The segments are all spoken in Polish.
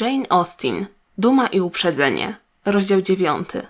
Jane Austen. Duma i uprzedzenie. Rozdział dziewiąty.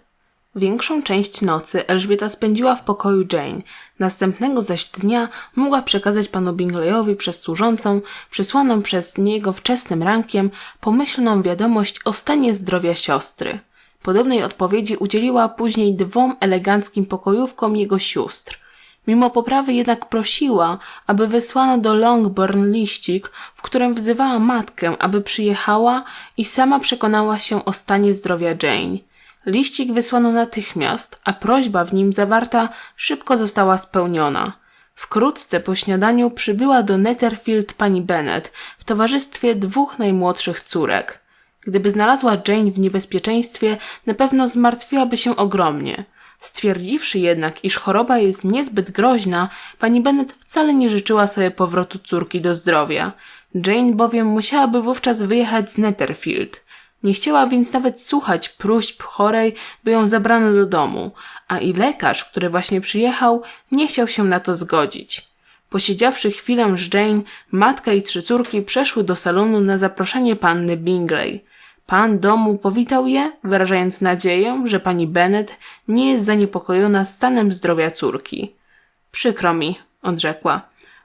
Większą część nocy Elżbieta spędziła w pokoju Jane. Następnego zaś dnia mogła przekazać panu Bingleyowi przez służącą, przysłaną przez niego wczesnym rankiem, pomyślną wiadomość o stanie zdrowia siostry. Podobnej odpowiedzi udzieliła później dwom eleganckim pokojówkom jego sióstr. Mimo poprawy jednak prosiła, aby wysłano do Longbourn liścik, w którym wzywała matkę, aby przyjechała i sama przekonała się o stanie zdrowia Jane. Liścik wysłano natychmiast, a prośba w nim zawarta szybko została spełniona. Wkrótce po śniadaniu przybyła do Netherfield pani Bennet w towarzystwie dwóch najmłodszych córek. Gdyby znalazła Jane w niebezpieczeństwie, na pewno zmartwiłaby się ogromnie. Stwierdziwszy jednak, iż choroba jest niezbyt groźna, pani Bennet wcale nie życzyła sobie powrotu córki do zdrowia. Jane bowiem musiałaby wówczas wyjechać z Netherfield. Nie chciała więc nawet słuchać próśb chorej, by ją zabrano do domu, a i lekarz, który właśnie przyjechał, nie chciał się na to zgodzić. Posiedziawszy chwilę z Jane, matka i trzy córki przeszły do salonu na zaproszenie panny Bingley. Pan domu powitał je, wyrażając nadzieję, że pani Bennet nie jest zaniepokojona stanem zdrowia córki. Przykro mi, odrzekła,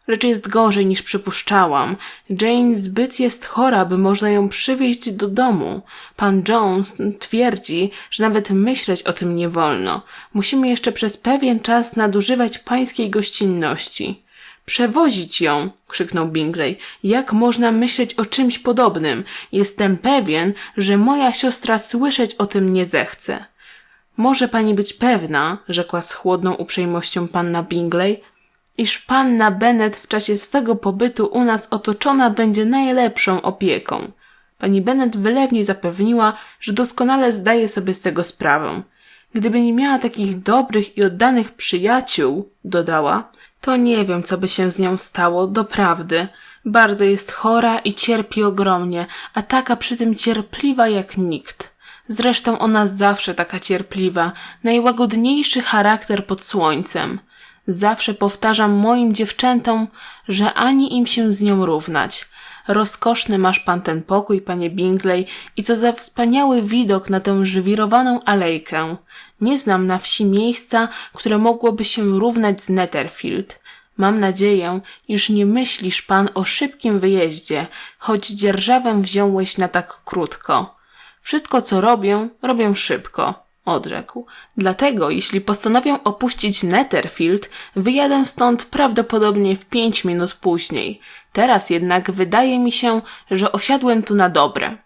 lecz jest gorzej niż przypuszczałam. Jane zbyt jest chora, by można ją przywieźć do domu. Pan Jones twierdzi, że nawet myśleć o tym nie wolno. Musimy jeszcze przez pewien czas nadużywać pańskiej gościnności. Przewozić ją! krzyknął Bingley. Jak można myśleć o czymś podobnym? Jestem pewien, że moja siostra słyszeć o tym nie zechce. Może pani być pewna, rzekła z chłodną uprzejmością panna Bingley, iż panna Bennet w czasie swego pobytu u nas otoczona będzie najlepszą opieką. Pani Bennet wylewnie zapewniła, że doskonale zdaje sobie z tego sprawę. Gdyby nie miała takich dobrych i oddanych przyjaciół, dodała, to nie wiem, co by się z nią stało, doprawdy. Bardzo jest chora i cierpi ogromnie, a taka przy tym cierpliwa jak nikt. Zresztą ona zawsze taka cierpliwa, najłagodniejszy charakter pod słońcem. Zawsze powtarzam moim dziewczętom, że ani im się z nią równać. Rozkoszny masz pan ten pokój, panie Bingley, i co za wspaniały widok na tę żywirowaną alejkę. Nie znam na wsi miejsca, które mogłoby się równać z Netherfield. Mam nadzieję, iż nie myślisz pan o szybkim wyjeździe, choć dzierżawę wziąłeś na tak krótko. Wszystko, co robię, robię szybko, odrzekł. Dlatego, jeśli postanowię opuścić Netherfield, wyjadę stąd prawdopodobnie w pięć minut później. Teraz jednak wydaje mi się, że osiadłem tu na dobre.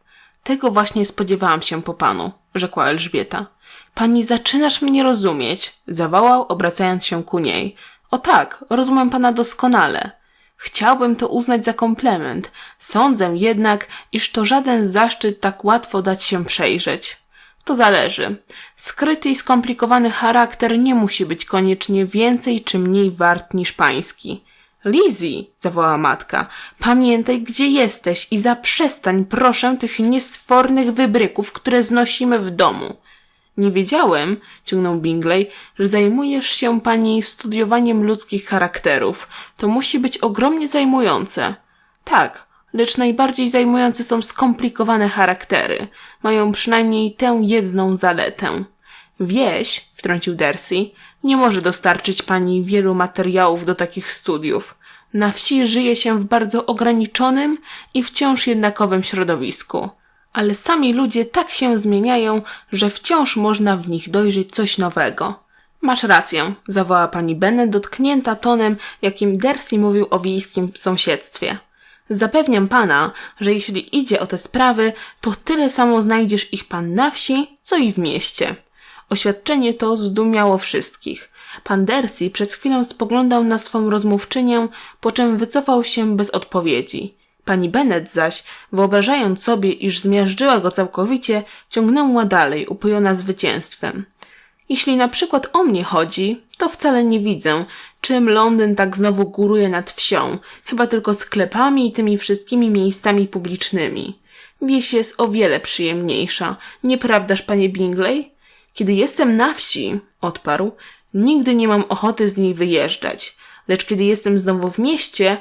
Tego właśnie spodziewałam się po panu, rzekła Elżbieta. Pani zaczynasz mnie rozumieć, zawołał, obracając się ku niej. O tak, rozumiem pana doskonale. Chciałbym to uznać za komplement. Sądzę jednak, iż to żaden zaszczyt tak łatwo dać się przejrzeć. To zależy. Skryty i skomplikowany charakter nie musi być koniecznie więcej czy mniej wart niż pański. Lizzie, zawołała matka, pamiętaj, gdzie jesteś i zaprzestań, proszę, tych niesfornych wybryków, które znosimy w domu. Nie wiedziałem, ciągnął Bingley, że zajmujesz się pani studiowaniem ludzkich charakterów. To musi być ogromnie zajmujące. Tak, lecz najbardziej zajmujące są skomplikowane charaktery. Mają przynajmniej tę jedną zaletę. Wieś, wtrącił Darcy, nie może dostarczyć pani wielu materiałów do takich studiów. Na wsi żyje się w bardzo ograniczonym i wciąż jednakowym środowisku. Ale sami ludzie tak się zmieniają, że wciąż można w nich dojrzeć coś nowego. Masz rację, zawołała pani Bennet, dotknięta tonem, jakim Darcy mówił o wiejskim sąsiedztwie. Zapewniam pana, że jeśli idzie o te sprawy, to tyle samo znajdziesz ich pan na wsi, co i w mieście. Oświadczenie to zdumiało wszystkich. Pan Darcy przez chwilę spoglądał na swą rozmówczynię, po czym wycofał się bez odpowiedzi. Pani Bennet zaś, wyobrażając sobie, iż zmiażdżyła go całkowicie, ciągnęła dalej, upojona zwycięstwem. Jeśli na przykład o mnie chodzi, to wcale nie widzę, czym Londyn tak znowu góruje nad wsią, chyba tylko sklepami i tymi wszystkimi miejscami publicznymi. Wieś jest o wiele przyjemniejsza, nieprawdaż, panie Bingley? Kiedy jestem na wsi, odparł, nigdy nie mam ochoty z niej wyjeżdżać, lecz kiedy jestem znowu w mieście,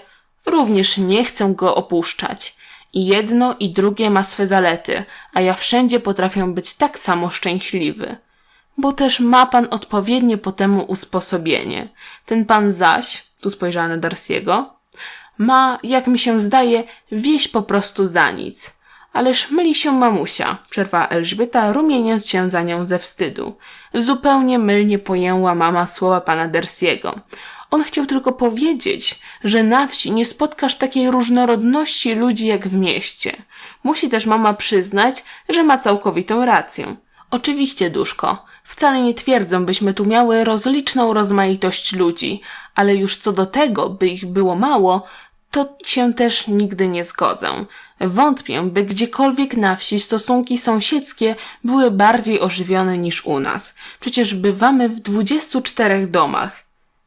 również nie chcę go opuszczać. I jedno i drugie ma swe zalety, a ja wszędzie potrafię być tak samo szczęśliwy. Bo też ma pan odpowiednie po temu usposobienie. Ten pan zaś, tu spojrzała na Darcy'ego, ma, jak mi się zdaje, wieść po prostu za nic. Ależ myli się mamusia, przerwała Elżbieta, rumieniąc się za nią ze wstydu. Zupełnie mylnie pojęła mama słowa pana Dersiego. On chciał tylko powiedzieć, że na wsi nie spotkasz takiej różnorodności ludzi jak w mieście. Musi też mama przyznać, że ma całkowitą rację. Oczywiście, duszko, wcale nie twierdzą, byśmy tu miały rozliczną rozmaitość ludzi, ale już co do tego, by ich było mało, to się też nigdy nie zgodzę. Wątpię, by gdziekolwiek na wsi stosunki sąsiedzkie były bardziej ożywione niż u nas. Przecież bywamy w 24 domach.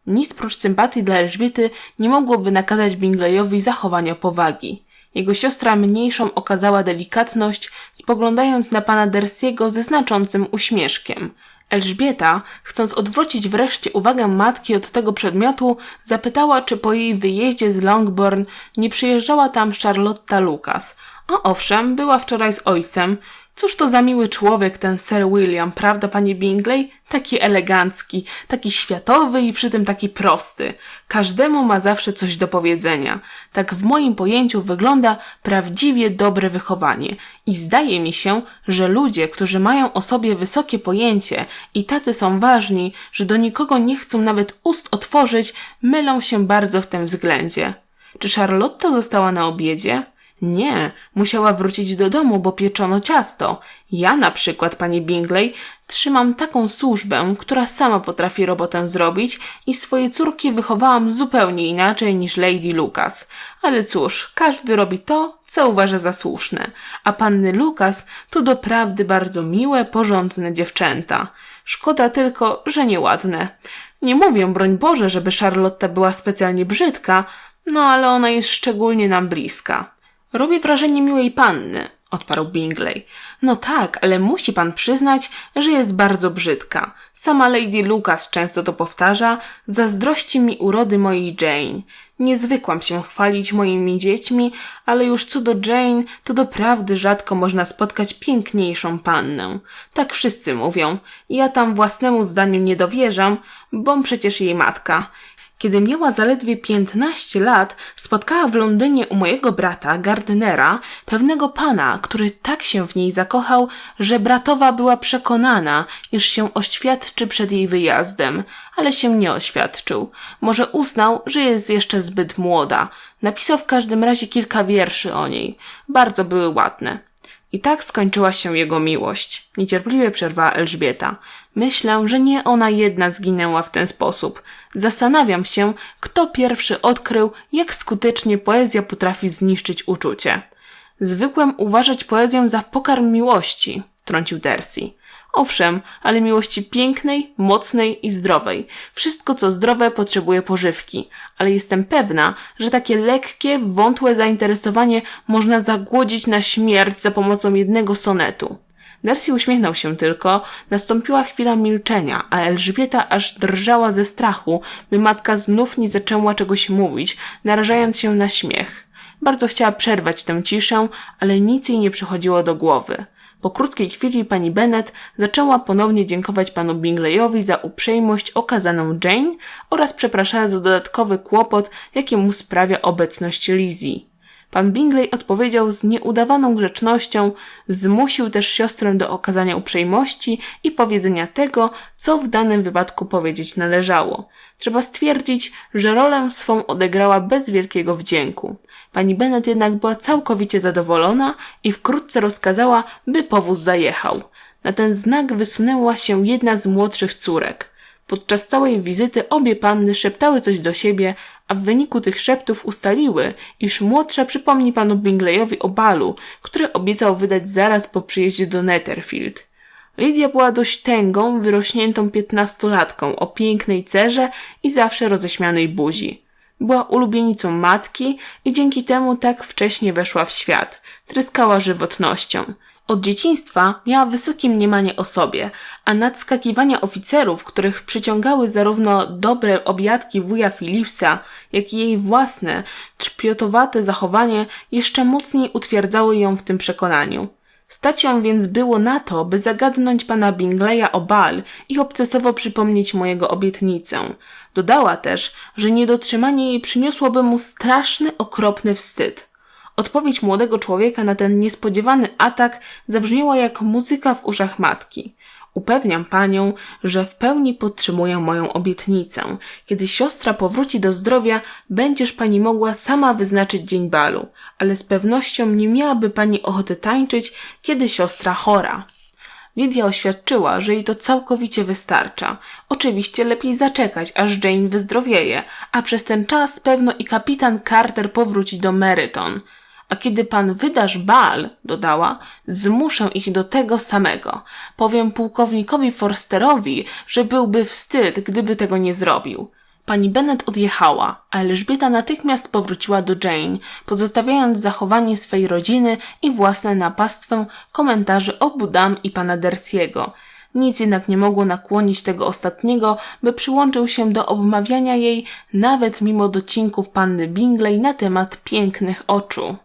Nic prócz sympatii dla Elżbiety nie mogłoby nakazać Bingleyowi zachowania powagi. Jego siostra mniejszą okazała delikatność, spoglądając na pana Dersiego ze znaczącym uśmieszkiem. Elżbieta, chcąc odwrócić wreszcie uwagę matki od tego przedmiotu, zapytała, czy po jej wyjeździe z Longbourn nie przyjeżdżała tam Charlotta Lucas. A owszem, była wczoraj z ojcem. Cóż to za miły człowiek ten Sir William, prawda, panie Bingley? Taki elegancki, taki światowy i przy tym taki prosty. Każdemu ma zawsze coś do powiedzenia. Tak w moim pojęciu wygląda prawdziwie dobre wychowanie. I zdaje mi się, że ludzie, którzy mają o sobie wysokie pojęcie i tacy są ważni, że do nikogo nie chcą nawet ust otworzyć, mylą się bardzo w tym względzie. Czy Charlotta została na obiedzie? Nie, musiała wrócić do domu, bo pieczono ciasto. Ja na przykład, panie Bingley, trzymam taką służbę, która sama potrafi robotę zrobić i swoje córki wychowałam zupełnie inaczej niż Lady Lucas. Ale cóż, każdy robi to, co uważa za słuszne. A panny Lucas to doprawdy bardzo miłe, porządne dziewczęta. Szkoda tylko, że nieładne. Nie mówię, broń Boże, żeby Charlotta była specjalnie brzydka, no ale ona jest szczególnie nam bliska. Robi wrażenie miłej panny, odparł Bingley. No tak, ale musi pan przyznać, że jest bardzo brzydka. Sama Lady Lucas często to powtarza, zazdrości mi urody mojej Jane. Nie zwykłam się chwalić moimi dziećmi, ale już co do Jane, to doprawdy rzadko można spotkać piękniejszą pannę. Tak wszyscy mówią. Ja tam własnemu zdaniu nie dowierzam, bom przecież jej matka. Kiedy miała zaledwie 15 lat, spotkała w Londynie u mojego brata, Gardnera, pewnego pana, który tak się w niej zakochał, że bratowa była przekonana, iż się oświadczy przed jej wyjazdem, ale się nie oświadczył. Może uznał, że jest jeszcze zbyt młoda. Napisał w każdym razie kilka wierszy o niej. Bardzo były ładne. I tak skończyła się jego miłość. Niecierpliwie przerwała Elżbieta. Myślę, że nie ona jedna zginęła w ten sposób. Zastanawiam się, kto pierwszy odkrył, jak skutecznie poezja potrafi zniszczyć uczucie. Zwykłem uważać poezję za pokarm miłości, trącił Darcy. Owszem, ale miłości pięknej, mocnej i zdrowej. Wszystko, co zdrowe, potrzebuje pożywki, ale jestem pewna, że takie lekkie, wątłe zainteresowanie można zagłodzić na śmierć za pomocą jednego sonetu. Darcy uśmiechnął się tylko, nastąpiła chwila milczenia, a Elżbieta aż drżała ze strachu, by matka znów nie zaczęła czegoś mówić, narażając się na śmiech. Bardzo chciała przerwać tę ciszę, ale nic jej nie przychodziło do głowy. Po krótkiej chwili pani Bennet zaczęła ponownie dziękować panu Bingleyowi za uprzejmość okazaną Jane oraz przepraszała za dodatkowy kłopot, jaki mu sprawia obecność Lizzie. Pan Bingley odpowiedział z nieudawaną grzecznością, zmusił też siostrę do okazania uprzejmości i powiedzenia tego, co w danym wypadku powiedzieć należało. Trzeba stwierdzić, że rolę swą odegrała bez wielkiego wdzięku. Pani Bennet jednak była całkowicie zadowolona i wkrótce rozkazała, by powóz zajechał. Na ten znak wysunęła się jedna z młodszych córek. Podczas całej wizyty obie panny szeptały coś do siebie, a w wyniku tych szeptów ustaliły, iż młodsza przypomni panu Bingleyowi o balu, który obiecał wydać zaraz po przyjeździe do Netherfield. Lidia była dość tęgą, wyrośniętą piętnastolatką o pięknej cerze i zawsze roześmianej buzi. Była ulubienicą matki i dzięki temu tak wcześnie weszła w świat. Tryskała żywotnością. Od dzieciństwa miała wysokie mniemanie o sobie, a nadskakiwania oficerów, których przyciągały zarówno dobre obiadki wuja Philipsa, jak i jej własne, trzpiotowate zachowanie, jeszcze mocniej utwierdzały ją w tym przekonaniu. Stać ją więc było na to, by zagadnąć pana Bingleya o bal i obcesowo przypomnieć mojego obietnicę. Dodała też, że niedotrzymanie jej przyniosłoby mu straszny, okropny wstyd. Odpowiedź młodego człowieka na ten niespodziewany atak zabrzmiała jak muzyka w uszach matki. Upewniam panią, że w pełni podtrzymuję moją obietnicę. Kiedy siostra powróci do zdrowia, będziesz pani mogła sama wyznaczyć dzień balu, ale z pewnością nie miałaby pani ochoty tańczyć, kiedy siostra chora. Lidia oświadczyła, że jej to całkowicie wystarcza. Oczywiście lepiej zaczekać, aż Jane wyzdrowieje, a przez ten czas pewno i kapitan Carter powróci do Meryton. A kiedy pan wydasz bal, dodała, zmuszę ich do tego samego. Powiem pułkownikowi Forsterowi, że byłby wstyd, gdyby tego nie zrobił. Pani Bennet odjechała, a Elżbieta natychmiast powróciła do Jane, pozostawiając zachowanie swej rodziny i własne napastwę komentarzy o Budam i pana Dersiego. Nic jednak nie mogło nakłonić tego ostatniego, by przyłączył się do obmawiania jej, nawet mimo docinków panny Bingley na temat pięknych oczu.